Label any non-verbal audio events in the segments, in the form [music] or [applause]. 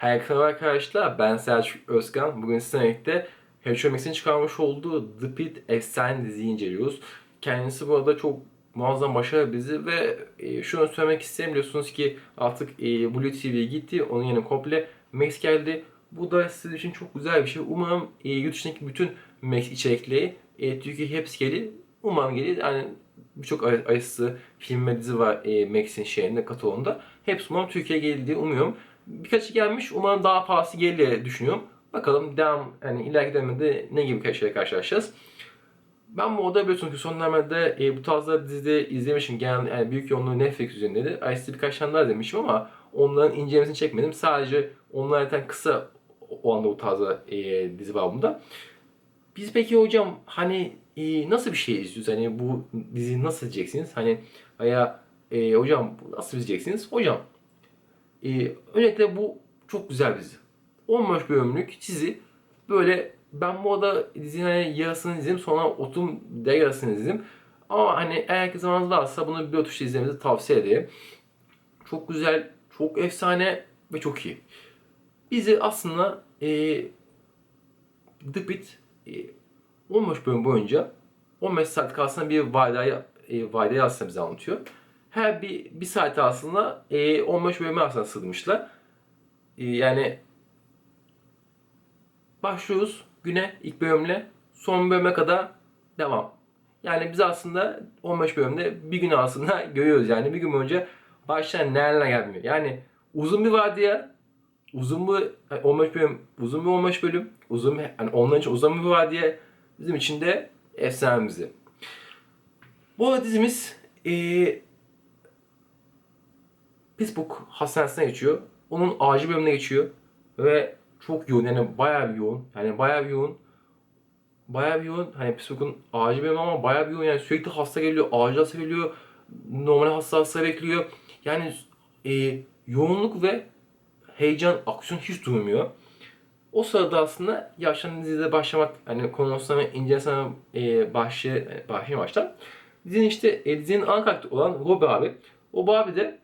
Herkese arkadaşlar. Ben Selçuk Özkan. Bugün sizinle birlikte HBO Max'in çıkarmış olduğu The Pitt efsane diziyi inceliyoruz. Kendisi bu arada çok muazzam başarılı dizi ve e, şunu söylemek isterim biliyorsunuz ki artık e, Blue TV'ye gitti. Onun yerine komple Max geldi. Bu da sizin için çok güzel bir şey. Umarım e, yurt dışındaki bütün Max içerikleri e, Türkiye hepsi gelir. Umarım gelir. Yani birçok ay- ayısı, film ve dizi var e, Max'in şeyinde, kataloğunda. Hepsi umarım Türkiye'ye gelir diye umuyorum. Birkaçı gelmiş. Umarım daha fazlası gelir diye düşünüyorum. Bakalım devam, yani ileriki dönemde ne gibi şeyler karşılaşacağız. Ben bu oda biliyorsunuz ki son dönemde e, bu tarzda dizide izlemişim. Genel yani büyük yoğunluğu Netflix üzerindeydi. ICT birkaç tane daha izlemişim ama onların incelemesini çekmedim. Sadece onlar zaten kısa o anda bu tarzda e, dizi var bunda. Biz peki hocam hani e, nasıl bir şey izliyoruz? Hani bu diziyi nasıl izleyeceksiniz? Hani veya e, hocam nasıl izleyeceksiniz? Hocam e, öncelikle bu çok güzel dizi. 15 bölümlük dizi böyle ben bu arada dizinin hani yarısını izledim sonra otum diğer yarısını izledim. Ama hani eğer ki zamanınız varsa bunu bir oturuşta izlemenizi tavsiye ederim. Çok güzel, çok efsane ve çok iyi. Bizi aslında e, The Pit e, 15 bölüm boyunca 15 saat aslında bir vadayı, e, vadayı aslında bize anlatıyor. Her bir, bir saat aslında e, 15 bölüme aslında sığdırmışlar. E, yani başlıyoruz güne ilk bölümle son bölüme kadar devam. Yani biz aslında 15 bölümde bir gün aslında [laughs] görüyoruz yani bir gün boyunca baştan neler gelmiyor. Yani uzun bir vardiya, uzun bir yani 15 bölüm, uzun bir 15 bölüm, uzun bir, yani onlar için uzun bir vardiya bizim için de efsane bir dizi. Bu dizimiz eee Pittsburgh hastanesine geçiyor. Onun acil bölümüne geçiyor. Ve çok yoğun yani bayağı bir yoğun. Yani bayağı bir yoğun. Bayağı bir yoğun. Hani Pittsburgh'un acil bölümü ama bayağı bir yoğun. Yani sürekli hasta geliyor. Acil hasta geliyor. Normal hasta hasta bekliyor. Yani e, yoğunluk ve heyecan, aksiyon hiç durmuyor. O sırada aslında yaşanan dizide başlamak, hani konusuna incelesine e, başlay, başlayayım baştan. Dizinin işte, e, dizinin ana olan Robbie abi. O abi de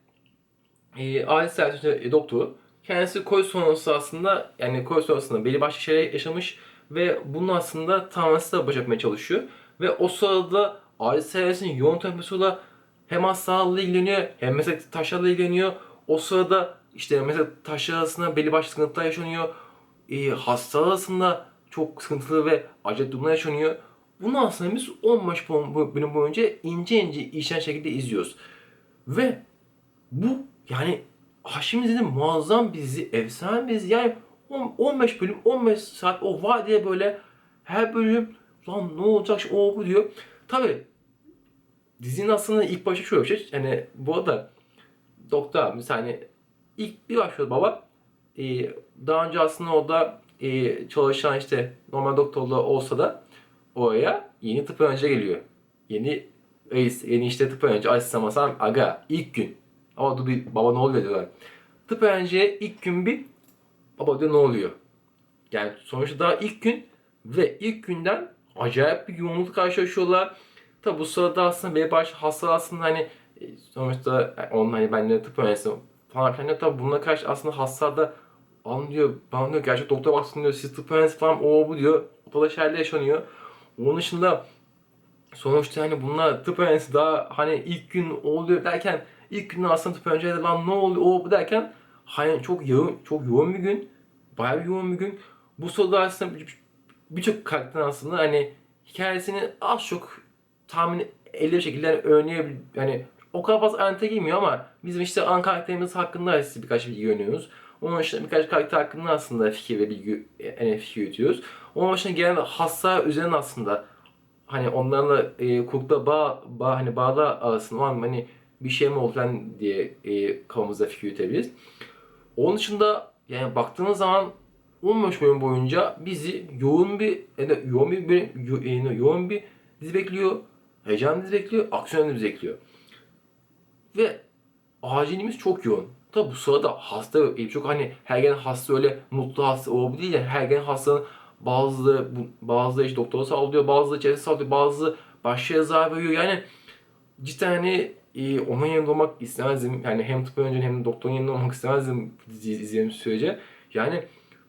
e, aile servisinde doktoru. Kendisi koy sonrası aslında yani koy sonrasında belli başlı şeyler yaşamış ve bunun aslında tanrısıyla baş etmeye çalışıyor. Ve o sırada aile yoğun temposuyla hem hastalarla ilgileniyor hem mesela taşlarla ilgileniyor. O sırada işte mesela taşlar arasında belli başlı sıkıntılar yaşanıyor. E, hastalar arasında çok sıkıntılı ve acil durumlar yaşanıyor. Bunu aslında biz 15 bölüm boyunca ince ince işten şekilde izliyoruz. Ve bu yani Haşim izledim muazzam bir dizi, efsane bir dizi. Yani 10 15 bölüm, 15 saat o var diye böyle her bölüm lan ne olacak o bu diyor. Tabi dizinin aslında ilk başı şöyle bir şey. Yani bu arada doktor abimiz hani ilk bir başlıyor baba. Ee, daha önce aslında orada e, çalışan işte normal doktorluğu olsa da oraya yeni tıp öğrenci geliyor. Yeni reis, yeni işte tıp öğrenci asistan aga ilk gün ama dur bir baba ne oluyor diyorlar. Tıp öğrenciye ilk gün bir baba diyor ne oluyor? Yani sonuçta daha ilk gün ve ilk günden acayip bir yoğunluk karşılaşıyorlar. Tabi bu sırada aslında belli başlı hastalar aslında hani e, sonuçta yani onun hani ben de tıp öğrencisi falan filan tabi bununla karşı aslında hastalar da anlıyor, bana diyor gerçek doktor baksın diyor siz tıp öğrencisi falan o bu diyor. Ortada şeyler yaşanıyor. Onun dışında sonuçta hani bunlar tıp öğrencisi daha hani ilk gün oluyor derken ilk günden aslında öğrencileri lan ne oluyor o derken hani çok yoğun çok yoğun bir gün. Bayağı bir yoğun bir gün. Bu sırada aslında bir- birçok karakter aslında hani hikayesini az çok tahmin edilir şekilde hani öğrenebilir. Yani o kadar fazla ayrıntı girmiyor ama bizim işte ana karakterimiz hakkında size birkaç bilgi öğreniyoruz. Onun dışında birkaç karakter hakkında aslında fikir ve bilgi yani fikir yürütüyoruz. Onun dışında genel hasta üzerine aslında hani onlarla e, kurukta bağ, bağ hani bağlar arasında olan hani bir şey mi oldu diye e, kafamızda fikir yürütebiliriz. Onun dışında yani baktığınız zaman 15 bölüm boyunca bizi yoğun bir yani yoğun bir bölüm- yo- e, yoğun bir dizi bekliyor. Heyecan dizi bekliyor, aksiyon dizi bekliyor. Ve acilimiz çok yoğun. Tabi bu sırada hasta e, çok hani her gelen hasta öyle mutlu hasta o bu değil yani her gelen hastanın bazı bazı işte doktora sallıyor, bazı çevresi sallıyor, bazı başka zarar veriyor. Yani cidden hani e, onun yanında olmak istemezdim. Yani hem tıp öğrencinin hem de doktorun yanında olmak istemezdim izlediğim sürece. Yani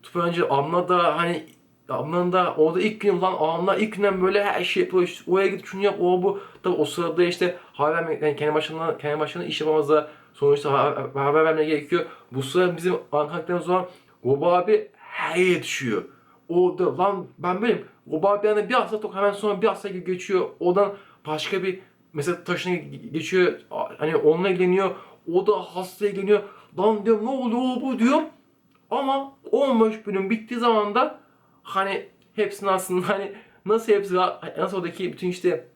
Tüpönce Amna da hani Amna'nın da orada ilk gün lan Amna ilk günden böyle her şey yapıyor. İşte, oraya gidip şunu yap o bu. Tabi o sırada işte vermek, yani kendi başına kendi başına iş yapamaz da sonuçta haber, haber vermeye gerekiyor. Bu sırada bizim Ankara'dan sonra Goba abi her yere düşüyor. O da lan ben benim Goba abi yani bir hafta tok hemen sonra bir hafta geçiyor. Odan başka bir mesela taşına geçiyor. Hani onunla ilgileniyor. O da hastaya ilgileniyor. Lan diyorum ne oluyor bu diyorum. Ama 15 bölüm bittiği zaman da hani hepsini aslında hani nasıl hepsi nasıl oradaki bütün işte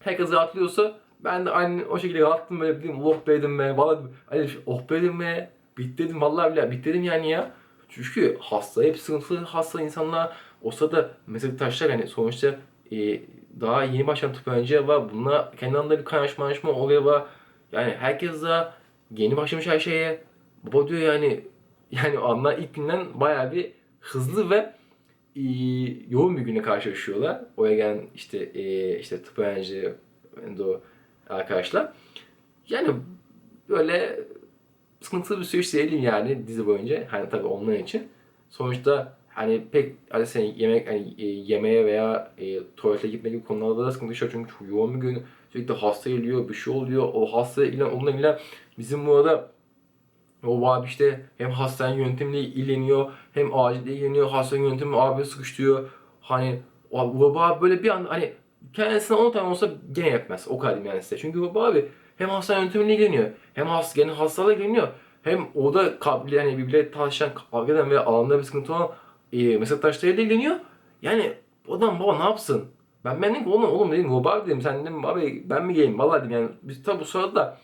herkes rahatlıyorsa ben de aynı o şekilde rahattım böyle dedim oh be dedim be valla hani oh be dedim be bit dedim vallahi bile bit dedim yani ya. Çünkü hasta hep sıkıntılı hasta insanlar o sırada mesela taşlar yani sonuçta e, daha yeni başlayan tıp önce var bunlar kendi aralarında bir kaynaşma kaynaşma oluyor var. Yani herkes daha yeni başlamış her şeye. Baba diyor yani [laughs] yani onlar ilk günden bayağı bir hızlı ve e, yoğun bir güne karşılaşıyorlar. Oraya gelen işte e, işte tıp öğrenci endo arkadaşlar. Yani böyle sıkıntılı bir süreç değil yani dizi boyunca. Hani tabii onlar için. Sonuçta hani pek hani sen yemek hani e, yemeğe veya e, tuvalete gitme gibi konularda da sıkıntı yaşıyor çünkü çok yoğun bir gün. Sürekli hasta geliyor, bir şey oluyor. O hasta ilgilen, onunla ilgilen. Bizim bu arada o abi işte hem hastane yöntemiyle ilgileniyor hem acilde ilgileniyor. Hastane yöntemi abi sıkıştırıyor. Hani o baba abi böyle bir anda hani kendisine 10 tane olsa gene yapmaz. O kadar yani size. Çünkü baba abi hem hastane yöntemiyle ilgileniyor. Hem hasta, gene hastalarla ilgileniyor. Hem o da kabli yani birbirine tartışan, kavga eden ve alanda bir sıkıntı olan e, meslektaşlarıyla ilgileniyor. Yani adam baba ne yapsın? Ben ben dedim ki oğlum oğlum dedim abi dedim sen dedim abi ben mi geleyim vallahi dedim yani biz tabi bu sırada da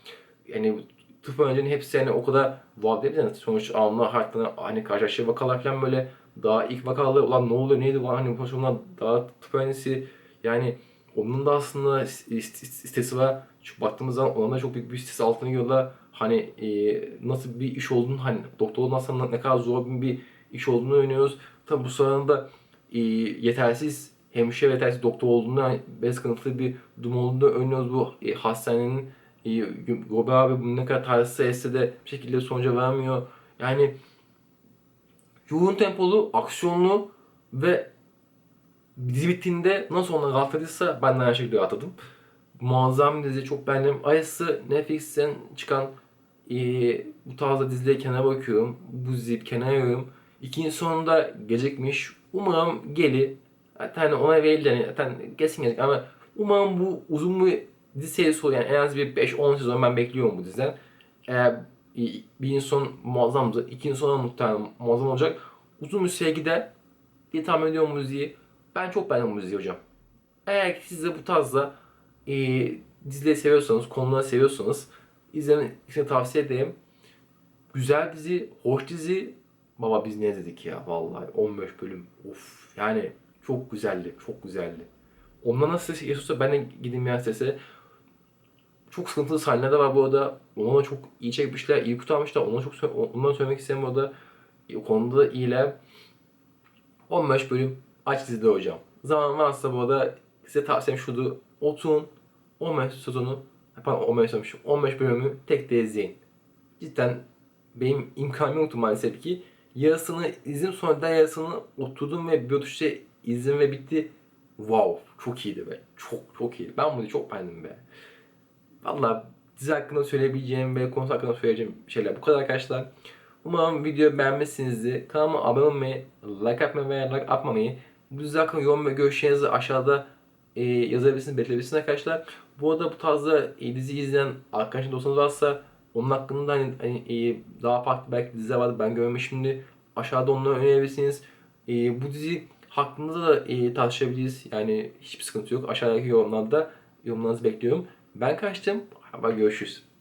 yani tıp öğrencilerinin hepsi yani o kadar vaat değil yani sonuç anla hayatlarına hani karşılaştığı vakalar falan böyle daha ilk vakaları ulan ne oluyor neydi ulan hani bu onlar daha tıp öğrencisi yani onun da aslında istesi var. Şu baktığımız zaman onun da çok büyük bir stres altına giriyorlar. Hani e, nasıl bir iş olduğunu hani doktor olman aslında ne kadar zor bir iş olduğunu öğreniyoruz. Tabi bu sırada da e, yetersiz hemşire ve yetersiz doktor olduğunu bez sıkıntılı bir durum olduğunu öğreniyoruz bu e, hastanenin e, Gobe abi bunu ne kadar tarzı etse de bir şekilde sonuca vermiyor. Yani yoğun tempolu, aksiyonlu ve dizi bittiğinde nasıl ona rahatladıysa ben de aynı şekilde rahatladım. Muazzam bir dizi çok beğendim. Ayısı Netflix'ten çıkan e, bu tarzda dizileri kenara bakıyorum. Bu diziyi kenara ayırıyorum. İkinci sonunda gelecekmiş. Umarım geli. Zaten ona verildi yani zaten kesin gelecek ama umarım bu uzun bir dizi serisi. Yani en az bir 5-10 sezon ben bekliyorum bu diziden. Eğer bir son muazzamdı. ikinci sonu muhtemelen muazzam olacak. Uzun bir süre gider diye tahmin ediyorum bu diziyi. Ben çok beğendim bu diziyi hocam. Eğer ki siz de bu tarzda e, dizileri seviyorsanız, konuları seviyorsanız izlemenizi tavsiye ederim. Güzel dizi, hoş dizi. Baba biz ne dedik ya vallahi 15 bölüm. Of yani çok güzeldi, çok güzeldi. Ondan nasıl yaşıyorsa ben de gideyim ya sese. Çok sıkıntılı sahneler de var bu arada. Ona çok iyi çekmişler, iyi kurtarmışlar. Ona çok ondan söylemek istedim bu arada. O konuda da iyiler. 15 bölüm aç dizide hocam. Zaman varsa bu arada size tavsiyem şudur. Oturun 15 sezonu pardon 15 söylemişim. 15 bölümü tek de izleyin. Cidden benim imkanım yoktu maalesef ki. Yarısını izledim sonra da yarısını oturdum ve bir oturuşta izledim ve bitti. Wow çok iyiydi be. Çok çok iyiydi. Ben bunu çok beğendim be. Valla dizi hakkında söyleyebileceğim ve konusu hakkında söyleyeceğim şeyler bu kadar arkadaşlar. Umarım videoyu beğenmişsinizdir. Kanalıma abone olmayı, like atmayı ve like atmamayı, bu dizi hakkında yorum ve görüşlerinizi aşağıda e, yazabilirsiniz, belirtebilirsiniz arkadaşlar. Bu arada bu tarzda e, dizi izleyen arkadaşın dostunuz varsa onun hakkında hani, hani e, daha farklı belki diziler vardı ben görmemişimdir. Aşağıda onları önerebilirsiniz. E, bu dizi hakkında da e, tartışabiliriz. Yani hiçbir sıkıntı yok. Aşağıdaki yorumlarda yorumlarınızı bekliyorum. Ben kaçtım. Haber görüşürüz.